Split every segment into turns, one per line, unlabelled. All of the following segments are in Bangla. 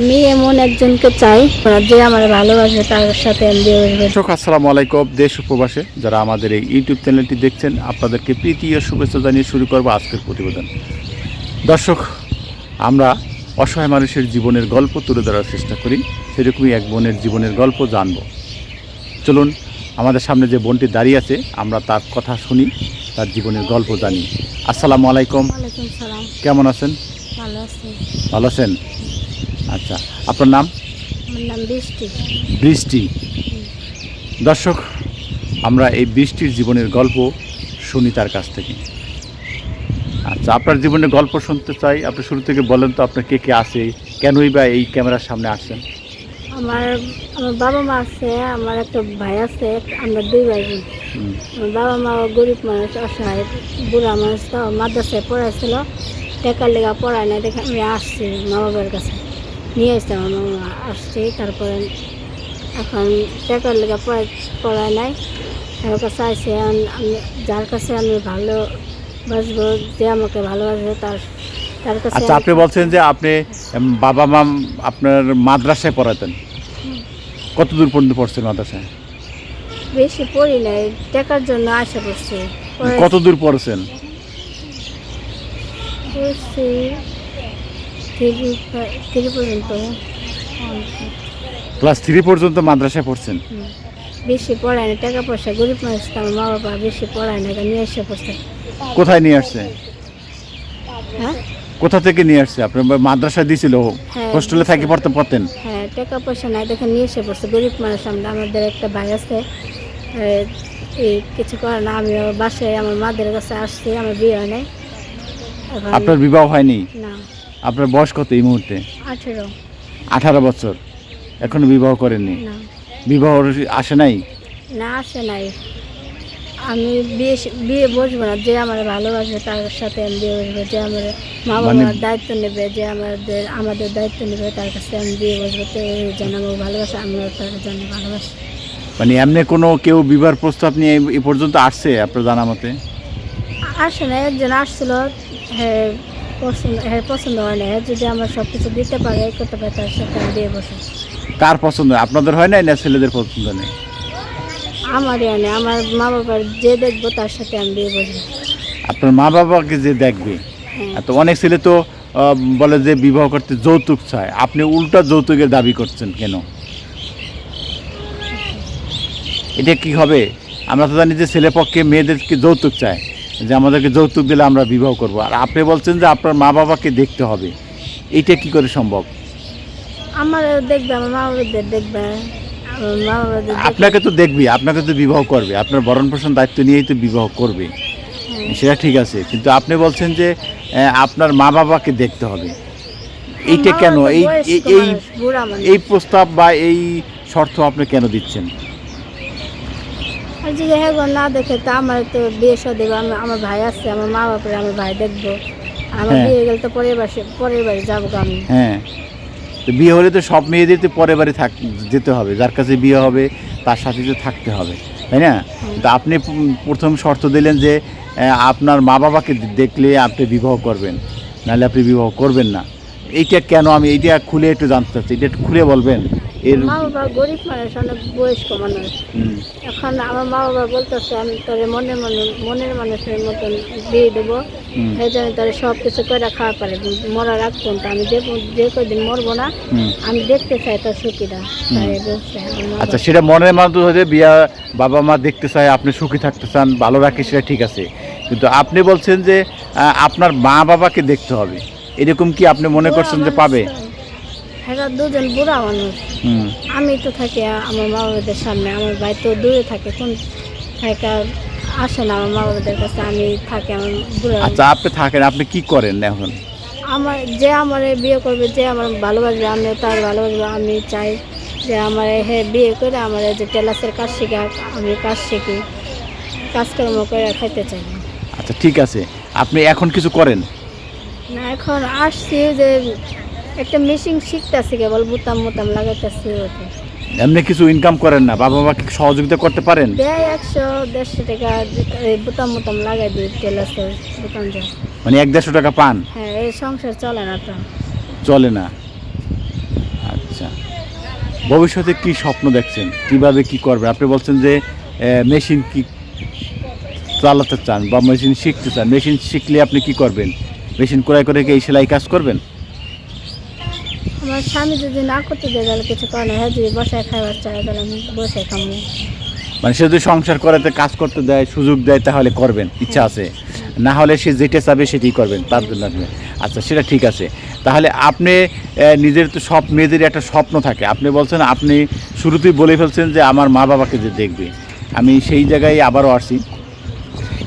আমি এমন একজনকে চাই যে আমার ভালোবাসে তার সাথে আমি বিয়ে করব।
দর্শক আসসালামু আলাইকুম দেশ উপবাসে। যারা আমাদের এই ইউটিউব চ্যানেলটি দেখছেন আপনাদেরকে প্রীতি ও শুভেচ্ছা জানিয়ে শুরু করব আজকের প্রতিবেদন। দর্শক আমরা অসহায় মানুষের জীবনের গল্প তুলে ধরার চেষ্টা করি। সেরকমই এক বোনের জীবনের গল্প জানব। চলুন আমাদের সামনে যে বোনটি দাঁড়িয়ে আছে আমরা তার কথা শুনি তার জীবনের গল্প জানি। আসসালামু আলাইকুম। কেমন আছেন?
ভালো
আছেন? আচ্ছা আপনার নাম?
আমার নাম বৃষ্টি।
বৃষ্টি। দর্শক আমরা এই বৃষ্টির জীবনের গল্প শুনি তার কাছ থেকে। আচ্ছা আপনার জীবনের গল্প শুনতে চাই। আপনি শুরু থেকে বলেন তো আপনার কে কে আছে কেনই বা এই ক্যামেরার সামনে আসছেন?
আমার আমার বাবা মা আছে আমার একটা ভাই আছে আমরা দুই ভাই বোন। আমার বাবা মা গরিব মানুষ অসহায় বুড়া মানুষ তো মাদ্রাসায় পড়াইছিল টাকার লেগা পড়ায় না দেখে আমি আসছি মা বাবার কাছে। নিয়ে আসছি আমার মামা আসছি তারপরে এখন টাকার লেগা পড়ায় পড়ায় নাই। তার কাছে আসছে আমি যার কাছে আমি ভালো বাসবো যে আমাকে ভালোবাসবে তার তার কাছে
আচ্ছা আপনি বলছেন যে আপনি বাবা মা আপনার মাদ্রাসায় পড়াতেন। কত দূর পর্যন্ত পড়ছেন মাদ্রাসায়?
বেশি পড়ি নাই টাকার জন্য আশা করছি।
কত দূর পড়ছেন?
পড়ছি থ্রি পর্যন্ত
ক্লাস থ্রি পর্যন্ত মাদ্রাসায় পড়ছেন?
বেশি পড়ায় না টাকা পয়সা গরিব মানুষ তো আমার মা বাবা বেশি পড়ায় না নিয়ে এসে পড়ছে।
কোথায় নিয়ে আসছে?
হ্যাঁ?
কোথা থেকে নিয়ে আসছে? আপনার মাদ্রাসা দিয়েছিল
হ্যাঁ,
হোস্টেলে থাকি পড়তে পড়তেন
হ্যাঁ টাকা পয়সা নাই দেখে নিয়ে এসে পড়ছে। গরিব মানুষ আমরা আমাদের একটা ভাই আছে এই কিছু করে না আমি বাসায় আমার মাদের কাছে আসছি আমার বিয়ে হয় নাই।
আপনার বিবাহ হয়নি?
না।
আপনার বয়স কত এই মুহূর্তে?
আঠেরো।
আঠারো বছর। এখনও বিবাহ করেননি?
না।
বিবাহ আসে নাই?
না আসে নাই। আমি বিয়ে বিয়ে বসবো না যে আমার ভালোবাসবে তার সাথে আমি বিয়ে বসবো যে আমার মা
মানে-
বাবার দায়িত্ব নেবে যে আমাদের আমাদের দায়িত্ব নেবে তার কাছে আমি বিয়ে বসবো। তো যেন আমাকে ভালোবাসে আমিও তার জন্য ভালোবাসি।
মানে এমনি কোনো কেউ বিবাহ প্রস্তাব নিয়ে এই পর্যন্ত আসছে আপনার জানা মতে?
আসে না একজন আসছিল হ্যাঁ পছন্দ হ্যাঁ পছন্দ হয় না। হ্যাঁ যদি আমার সব কিছু দিতে পারে করতে পারে তার সাথে আমি বিয়ে বসবো
কার পছন্দ? আপনাদের হয় নাই না ছেলেদের পছন্দ নেই?
আমারই হয় না আমার মা বাবার যে দেখব তার সাথে আমি বিয়ে বসবো
আপনার মা বাবাকে যে দেখবে?
হ্যাঁ।
তো অনেক ছেলে তো বলে যে বিবাহ করতে যৌতুক চায়। আপনি উল্টা যৌতুকের দাবি করছেন কেন? এটা কি হবে? আমরা তো জানি যে ছেলে পক্ষে মেয়েদেরকে যৌতুক চায়। যে আমাদেরকে যৌতুক দিলে আমরা বিবাহ করব। আর আপনি বলছেন যে আপনার মা বাবাকে দেখতে হবে। এটা কি করে সম্ভব?
আমার দেখবে আমার মা বাবাদের দেখবে। আমার মা বাবাদের দেখবে।
আপনাকে তো দেখবি আপনাকে তো বিবাহ করবে। আপনার ভরণ পোষণ দায়িত্ব নিয়েই তো বিবাহ করবে।
হ্যাঁ।
সেটা ঠিক আছে কিন্তু আপনি বলছেন যে আপনার মা বাবাকে দেখতে হবে। এইটা কেন? এই। এই প্রস্তাব বা এই শর্ত আপনি কেন দিচ্ছেন?
আর যদি হ্যাঁ না দেখে তো আমার তো বিয়ে সাথে আমার ভাই আছে আমার মা বাপের আমার ভাই দেখব। আমার
হ্যাঁ।
বিয়ে গেলে তো পরের বাসে পরের বাড়ি যাব আমি।
হ্যাঁ। তো বিয়ে হলে তো সব মেয়েদের তো পরে বাড়ি থাক যেতে হবে। যার কাছে বিয়ে হবে তার সাথে তো থাকতে হবে। তাই না? তো আপনি প্রথম শর্ত দিলেন যে আপনার মা বাবাকে দেখলে আপনি বিবাহ করবেন। নাহলে আপনি বিবাহ করবেন না। এইটা কেন আমি এইটা খুলে একটু জানতে চাচ্ছি। এটা একটু খুলে বলবেন। এর
মা বাবা গরিব মানুষ অনেক বয়স্ক মানুষ। এখন আমার মা বাবা বলতেছে আমি তোর মনের মানুষ মনের মানুষের মতন বিয়ে দেবো। সেই জন্য তোর সব কিছু করে খাওয়া পারে। মরার আগ পর্যন্ত আমি যে যে কদিন মরবো না আমি দেখতে চাই তোর সুখীরা।
আচ্ছা সেটা মনের মাধ্যমে হয়ে বিয়া বাবা মা দেখতে চায় আপনি সুখী থাকতে চান ভালো রাখে সেটা ঠিক আছে। কিন্তু আপনি বলছেন যে আপনার মা বাবাকে দেখতে হবে। এরকম কি আপনি মনে করছেন যে পাবে?
হ্যাঁ দুজন বুড়া মানুষ। আমি তো থাকি আমার মা বাবাদের সামনে আমার ভাই তো দূরে থাকে কোন থাকে আসে না আমার মা বাবাদের কাছে আমি থাকি আমার বুড়া
আচ্ছা আপনি থাকেন আপনি কি করেন এখন?
আমার যে আমার বিয়ে করবে যে আমার ভালোবাসবে আমি তার ভালোবাসবে আমি চাই যে আমার হে বিয়ে করে আমার যে টেলাসের কাজ শিখে আমি কাজ শিখি কাজকর্ম করে খাইতে চাই।
আচ্ছা ঠিক আছে। আপনি এখন কিছু করেন?
না এখন আসছি যে একটা মেশিন শিখতেছি কেবল বুতাম বুতাম লাগাইতেছি ওটা
এমনি কিছু ইনকাম করেন না? বাবা মাকে সহযোগিতা করতে পারেন?
দেয় একশো দেড়শো টাকা এই বুতাম বুতাম লাগাই দিই টেলাসের দোকান
মানে এক দেড়শো টাকা পান?
হ্যাঁ এই সংসার চলে না তো।
চলে না। আচ্ছা। ভবিষ্যতে কি স্বপ্ন দেখছেন? কীভাবে কি করবে? আপনি বলছেন যে মেশিন কি চালাতে চান বা মেশিন শিখতে চান। মেশিন শিখলে আপনি কি করবেন? মেশিন ক্রয় করে কি এই সেলাই কাজ করবেন?
আমার স্বামী যদি না করতে দেয়, তাহলে কিছু করে না। হ্যাঁ যদি বসায় খাবার চায়, তাহলে আমি বসে খাব।
মানে সে যদি সংসার করাতে, কাজ করতে দেয়, সুযোগ দেয়, তাহলে করবেন, ইচ্ছা আছে। না হলে সে যেটা চাবে, সেটাই করবেন, তার জন্য আপনি আচ্ছা সেটা ঠিক আছে। তাহলে আপনি নিজের তো সব মেয়েদের একটা স্বপ্ন থাকে। আপনি বলছেন, আপনি শুরুতেই বলে ফেলছেন যে, আমার মা বাবাকে যে দেখবে। আমি সেই জায়গায় আবারও আসি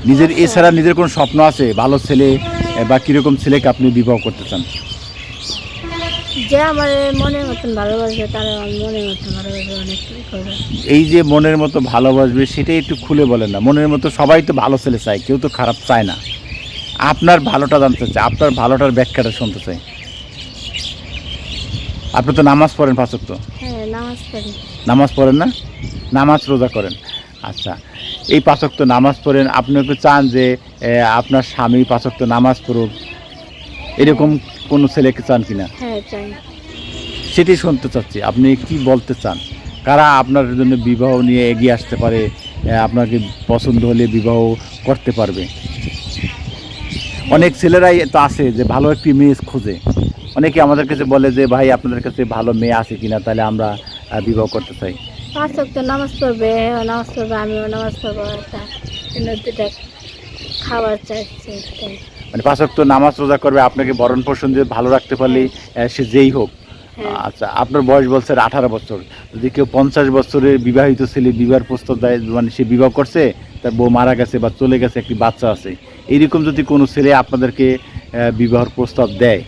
নিজের, এছাড়া নিজের কোনো স্বপ্ন আছে? ভালো ছেলে বা কীরকম ছেলেকে আপনি বিবাহ করতে চান?
যে আমার মনের মতন ভালোবাসবে তারা আমার মনের মতন ভালোবাসবে অনেক করবে
এই যে মনের মতো ভালোবাসবে সেটাই একটু খুলে বলেন না। মনের মতো সবাই তো ভালো ছেলে চায় কেউ তো খারাপ চায় না। আপনার ভালোটা জানতে চাই আপনার ভালোটার ব্যাখ্যাটা শুনতে চাই। আপনি তো নামাজ পড়েন পাঁচক তো
হ্যাঁ নামাজ পড়ি।
নামাজ পড়েন না? নামাজ রোজা করেন। আচ্ছা এই পাঁচক তো নামাজ পড়েন আপনি একটু চান যে এ, আপনার স্বামী পাঁচক তো নামাজ পড়ুক। এরকম কোনো ছেলেকে চান কিনা?
হ্যাঁ চাই।
সেটি শুনতে চাচ্ছি। আপনি কি বলতে চান? কারা আপনার জন্য বিবাহ নিয়ে এগিয়ে আসতে পারে? আপনাকে পছন্দ হলে বিবাহ করতে পারবে? অনেক ছেলেরাই তো আছে যে ভালো একটি মেয়ে খোঁজে। অনেকে আমাদের কাছে বলে যে ভাই আপনাদের কাছে ভালো মেয়ে আছে কিনা? তাহলে আমরা বিবাহ করতে চাই।
পাঁচ তো নামাজ পড়বে হ্যাঁ নামাজ পড়বে আমিও নামাজ পড়ব একটা। খাবার চাইছে।
মানে পাঁচ তো নামাজ রোজা করবে আপনাকে বরণ পোষণ দিয়ে ভালো রাখতে পারলে সে যেই হোক।
হ্যাঁ।
আচ্ছা আপনার বয়স বলছে আঠারো বছর। যদি কেউ পঞ্চাশ বছরের বিবাহিত ছেলে বিবাহের প্রস্তাব দেয় মানে সে বিবাহ করছে তার বউ মারা গেছে বা চলে গেছে একটি বাচ্চা আছে এইরকম যদি কোনো ছেলে আপনাদেরকে বিবাহের প্রস্তাব দেয়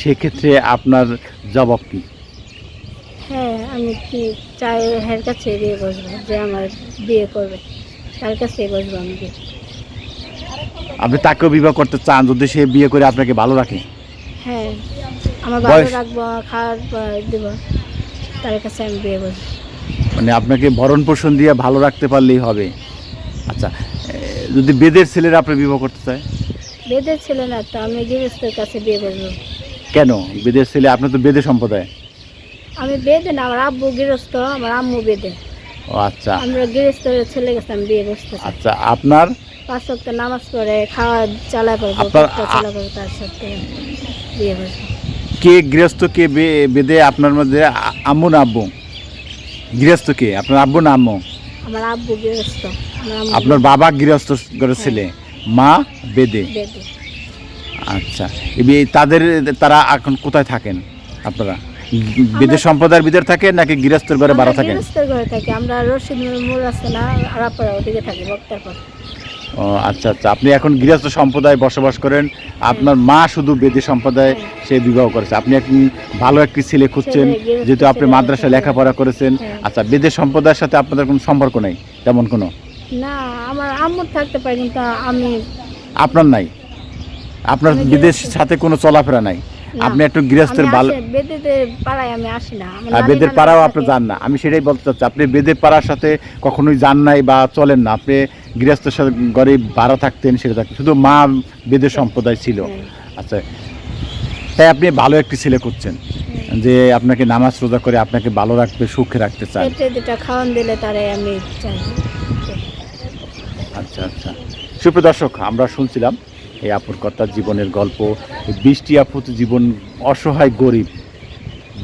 সেক্ষেত্রে আপনার জবাব কি?
হ্যাঁ আমি কি চাই হের কাছে বিয়ে বসবো যে আমার বিয়ে করবে তার কাছে বসবো আমি। বিয়ে
আপনি তাকেও বিবাহ করতে চান যদি সে বিয়ে করে আপনাকে ভালো রাখে?
হ্যাঁ আমার ভালো
বয়স?
রাখব খাওয়ার দেবো। তার কাছে আমি বিয়ে
মানে আপনাকে ভরণ পোষণ দিয়ে ভালো রাখতে পারলেই হবে। আচ্ছা যদি বেদের ছেলেরা আপনি বিবাহ করতে চায়?
বেদের ছিল না তো আমি গৃহস্থের কাছে বিয়ে বসবো
কেন? বেদের ছেলে আপনি তো বেদে সম্প্রদায়।
আমি বেদে না আমার আব্বু গৃহস্থ আমার আম্মু বেদে।
ও আচ্ছা।
আমরা গৃহস্থের ছেলে গেছে আমি বিয়ে বসতে চাই।
আচ্ছা আপনার
পাঁচ সপ্তাহ নামাজ পড়ে খাওয়া চালা করব
আপনার-
চালা করব তার সাথে বিয়ে বসবো
কে গৃহস্থ কে বেদে আপনার মধ্যে আম্মু না আব্বু? গৃহস্থ কে? আপনার আব্বু না আম্মু?
আমার আব্বু গৃহস্থ।
আপনার বাবা গৃহস্থ ঘরের ছেলে মা বেদে
বেদে
আচ্ছা। তাদের তারা এখন কোথায় থাকেন আপনারা? বেদের সম্প্রদায়ের ভিতরে থাকেন নাকি গৃহস্থের ঘরে বাড়া থাকেন?
গৃহস্থের ঘরে থাকি। আমরা রশিদ মোড় আছে না আরাপাড়া ওদিকে থাকি বক্তার পর
ও আচ্ছা আচ্ছা। আপনি এখন গৃহস্থ সম্প্রদায় বসবাস করেন। আপনার মা শুধু বেদে সম্প্রদায় সে বিবাহ করেছে। আপনি একটি ভালো একটি ছেলে খুঁজছেন যেহেতু আপনি মাদ্রাসায়। লেখাপড়া করেছেন।
হ্যাঁ।
আচ্ছা বেদের সম্প্রদায়ের সাথে আপনাদের কোনো সম্পর্ক নেই? তেমন কোনো?
না আমার আম্মুর থাকতে পারে কিন্তু আমি
আপনার নাই? আপনার বিদেশ সাথে কোনো চলাফেরা নাই? আপনি একটু গৃহস্থের ভালো
আসি- বেদেতে পাড়ায় আমি আসি না।
আর বেদের পাড়াও আপনি যান না। আমি সেটাই বলতে চাচ্ছি। আপনি বেদের পাড়ার সাথে কখনোই যান নাই বা চলেন না। আপনি গৃহস্থের সাথে ঘরে ভাড়া থাকতেন সেটা থাকতেন। শুধু মা বেদের সম্প্রদায় ছিল। আচ্ছা তাই আপনি ভালো একটি ছেলে করছেন। যে আপনাকে নামাজ রোজা করে আপনাকে ভালো রাখবে সুখে রাখতে চান
খাওয়ান দিলে তারে আমি
আচ্ছা আচ্ছা। সুপ্রিয় দর্শক আমরা শুনছিলাম এই আপুর কর্তার জীবনের গল্প। বৃষ্টি আপু জীবন অসহায় গরিব।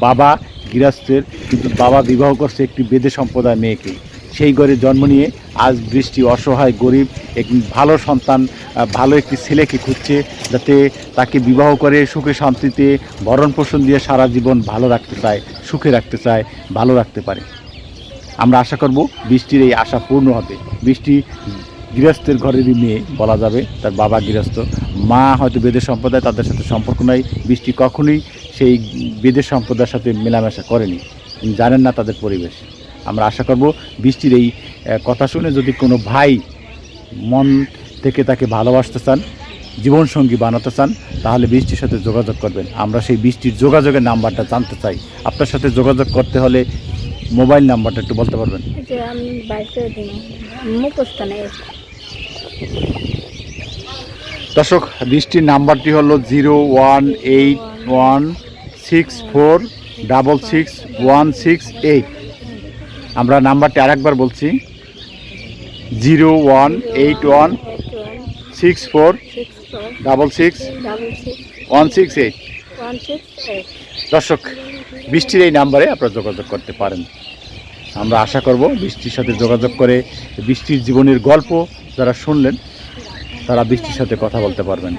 বাবা গৃহস্থের কিন্তু বাবা বিবাহ করছে একটি বেদে সম্প্রদায় মেয়েকে। সেই ঘরে জন্ম নিয়ে আজ বৃষ্টি, অসহায়, গরিব, এক ভালো সন্তান ভালো একটি ছেলেকে খুঁজছে যাতে তাকে বিবাহ করে, সুখে শান্তিতে ভরণ পোষণ দিয়ে সারা জীবন ভালো রাখতে চায়, সুখে রাখতে চায়, ভালো রাখতে পারে। আমরা আশা করব বৃষ্টির এই আশা পূর্ণ হবে। বৃষ্টি গৃহস্থের ঘরেরই মেয়ে বলা যাবে, তার বাবা গৃহস্থ। মা হয়তো বেদের সম্প্রদায়, তাদের সাথে সম্পর্ক নাই। বৃষ্টি কখনোই সেই বেদের সম্প্রদায়ের সাথে মেলামেশা করেনি। জানেন না তাদের পরিবেশ। আমরা আশা করব বৃষ্টির এই কথা শুনে যদি কোনো ভাই মন থেকে তাকে ভালোবাসতে চান জীবনসঙ্গী বানাতে চান তাহলে বৃষ্টির সাথে যোগাযোগ করবেন। আমরা সেই বৃষ্টির যোগাযোগের নাম্বারটা জানতে চাই। আপনার সাথে যোগাযোগ করতে হলে মোবাইল নাম্বারটা একটু বলতে পারবেন? দর্শক বৃষ্টির নাম্বারটি হলো zero one eight one six four double six one six eight. আমরা নাম্বারটি আরেকবার বলছি। Zero one eight one six four double six
one six eight.
দর্শক, বৃষ্টির এই নাম্বারে আপনারা যোগাযোগ করতে পারেন। আমরা আশা করব বৃষ্টির সাথে যোগাযোগ করে বৃষ্টির জীবনের গল্প যারা শুনলেন, তারা বৃষ্টির সাথে কথা বলতে পারবেন।